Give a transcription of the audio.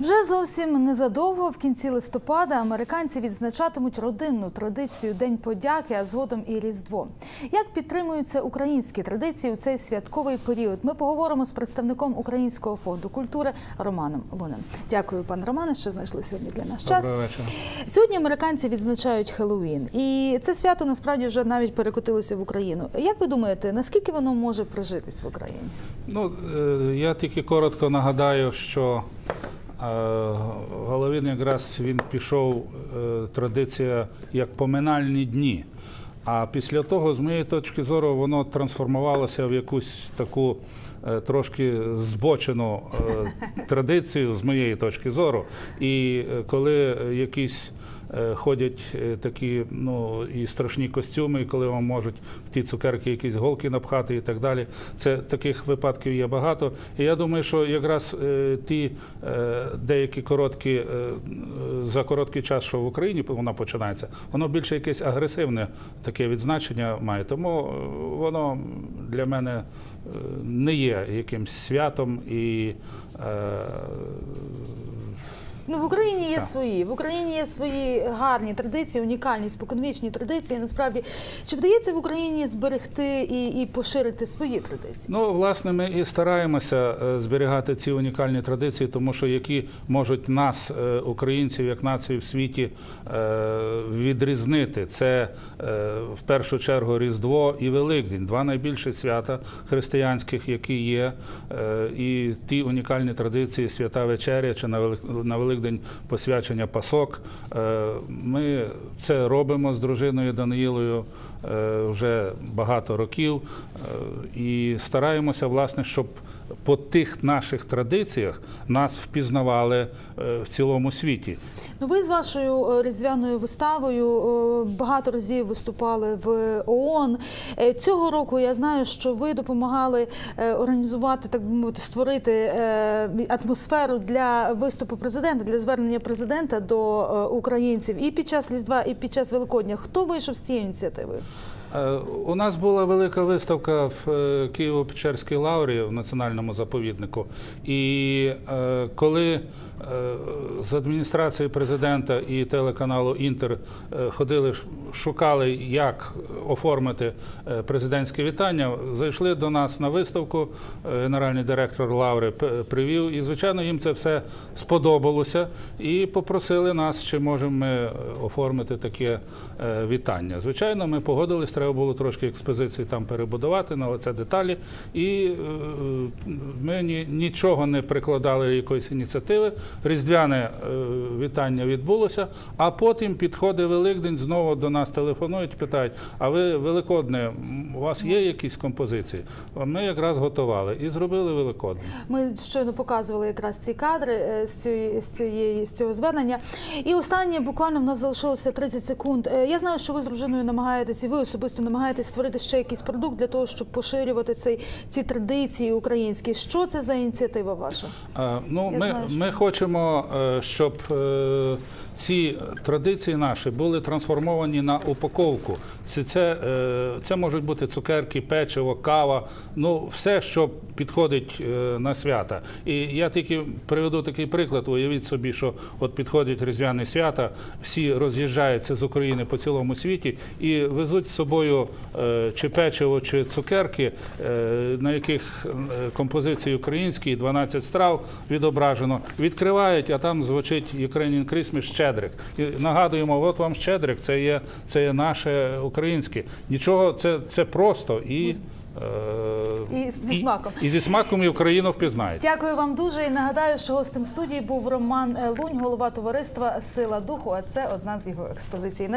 Вже зовсім незадовго в кінці листопада американці відзначатимуть родинну традицію День подяки, а згодом і Різдво. Як підтримуються українські традиції у цей святковий період? Ми поговоримо з представником Українського фонду культури Романом Лунем. Дякую, пане Романе, що знайшли сьогодні для нас час. Доброго вечора. Сьогодні американці відзначають Хеллоуін, і це свято насправді вже навіть перекотилося в Україну. Як ви думаєте, наскільки воно може прижитись в Україні? Ну, е, я тільки коротко нагадаю, що Головин якраз він пішов е, традиція як поминальні дні. А після того, з моєї точки зору, воно трансформувалося в якусь таку е, трошки збочену е, традицію, з моєї точки зору. І коли якісь ходять е, такі ну і страшні костюми, коли вам можуть в ті цукерки якісь голки напхати і так далі. Це таких випадків є багато. І я думаю, що якраз е, ті е, деякі короткі е, е, за короткий час, що в Україні вона починається, воно більше якесь агресивне таке відзначення має. Тому е, воно для мене е, не є якимсь святом і. Ну, в Україні є Так. свої. В Україні є свої гарні традиції, унікальні, споконвічні традиції. Насправді, чи вдається в Україні зберегти і, і поширити свої традиції? Ну, власне, ми і стараємося е, зберігати ці унікальні традиції, тому що які можуть нас, е, українців, як націю в світі, е, відрізнити. Це в першу чергу Різдво і Великдень, два найбільші свята християнських, які є. І ті унікальні традиції свята вечеря чи на Велик- на Великдень посвячення пасок. Е, Ми це робимо з дружиною Даниїлою е, вже багато років е, і стараємося, власне, щоб по тих наших традиціях нас впізнавали е, в цілому світі. Ну, ви з вашою е, різдвяною виставою е, багато разів виступали в ООН. Цього року я знаю, що ви допомагали організувати, так би мовити, створити атмосферу для виступу президента, для звернення президента до українців і під час Різдва, і під час Великодня. Хто вийшов з цією ініціативою? Е, У нас була велика виставка в е, Києво-Печерській лаврі в національному заповіднику. І е, коли з адміністрації президента і телеканалу Інтер ходили, шукали, як оформити президентське вітання, зайшли до нас на виставку. Генеральний директор лаври привів, і звичайно їм це все сподобалося. І попросили нас, чи можемо ми оформити таке вітання. Звичайно, ми погодились, треба було трошки експозиції там перебудувати, але це деталі. І е, ми ні, нічого не прикладали якоїсь ініціативи. Різдвяне е, вітання відбулося, а потім підходить Великдень, знову до нас телефонують, питають: а ви Великодне, у вас є якісь композиції? Ми якраз готували і зробили Великодне. Ми щойно показували якраз ці кадри е, з цієї з цієї з цього звернення. І останнє буквально в нас залишилося 30 секунд. Е, Я знаю, що ви з дружиною намагаєтесь, і ви особисто намагаєтесь створити ще якийсь продукт для того, щоб поширювати цей ці традиції українські. Що це за ініціатива ваша? Е, Ну, Я ми, знаю, що- ми хочемо, е, щоб е, ці традиції наші були трансформовані на упаковку. Це, це, е, це можуть бути цукерки, печиво, кава, ну все, що підходить е, на свята. І я тільки приведу такий приклад. Уявіть собі, що от підходять різдвяні свята, всі роз'їжджаються з України по цілому світі і везуть з собою е, чи печиво, чи цукерки, е, на яких е, композиції українські, 12 страв відображено, відкривають, а там звучить Ukrainian Christmas щедрик. І нагадуємо, от вам щедрик, це є, це є наше українське. Нічого, це, це просто і. І зі смаком. І, зі смаком і Україну впізнають. Дякую вам дуже. І нагадаю, що гостем студії був Роман Лунь, голова товариства Сила духу. А це одна з його експозицій.